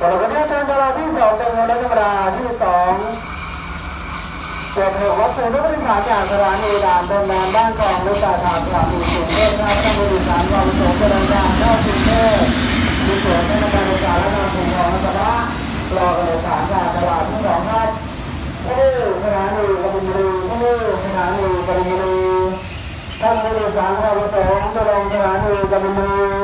แต่วันนี้ทางดาราที่สองเป็นรถธรรมดาที่สองเกิดเหตุรถสูงผู้โดยสารจากสถานีด่านบนแดนบ้านกองรถตาทางสถานีกรุงเทพนะครับท่านผู้โดยสารความประสงค์จะเดินทางเข้ากรุงเทพมีส่วนในการโดยสารและนำส่งของนะครัรอการโดสารจากตลาดที่สองครับที่สถานีกบินบุรีที่สถานีกบินบุรีท่านผู้โดยสารความประสงค์จะลงสถานีกบินบุรี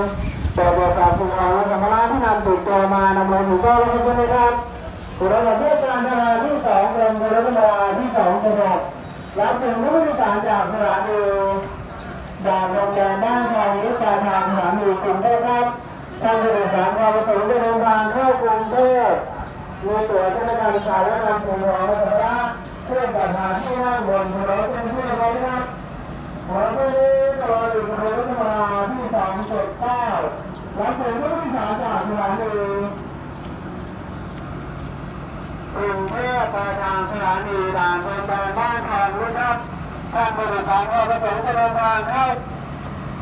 นำติดตัวมานำลงถึงก็รถยนต์นะครับคุณรถเทศการจราที่สองกรมรถธรรมดาที่สองจังหวัดรับส่งผู้โดยสารจากสถานีด่านโรงแรมบ้านทองยุทธาทางสถานีกรุงเทพครับท่านผู้โดยสารความประสงค์จะเดินทางเข้ากรุงเทพมีตั๋วเทศกาลสายและนำส่งของและสัมภาระเพื่อนจัดหาที่นั่งบนรถเป็นที่ไว้อยครับหัวเพื่อนี้ตลอดอยู่บนรถธรรมดาที่สองเจ็ดเก้ารับส่งผู้โดยสารจากสถานี กรุงเทพปทางสถานีด่านชนแดนบ้านทองนะครับท่านผู้โดยสารก็ประสงค์จะเดินทางเข้า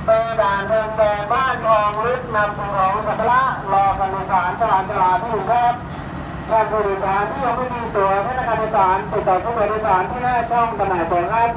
ไปด่านบนแดนบ้านทองลึกนำสิ่งของสัมภาระรอการโดยสารจราจรที่หนึ่งครับท่านผู้โดยสารที่ยังไม่มีตั๋วธนาคารโดยสารติดต่อผู้โดยสารที่หน้าช่องจำหน่ายตั๋วครับ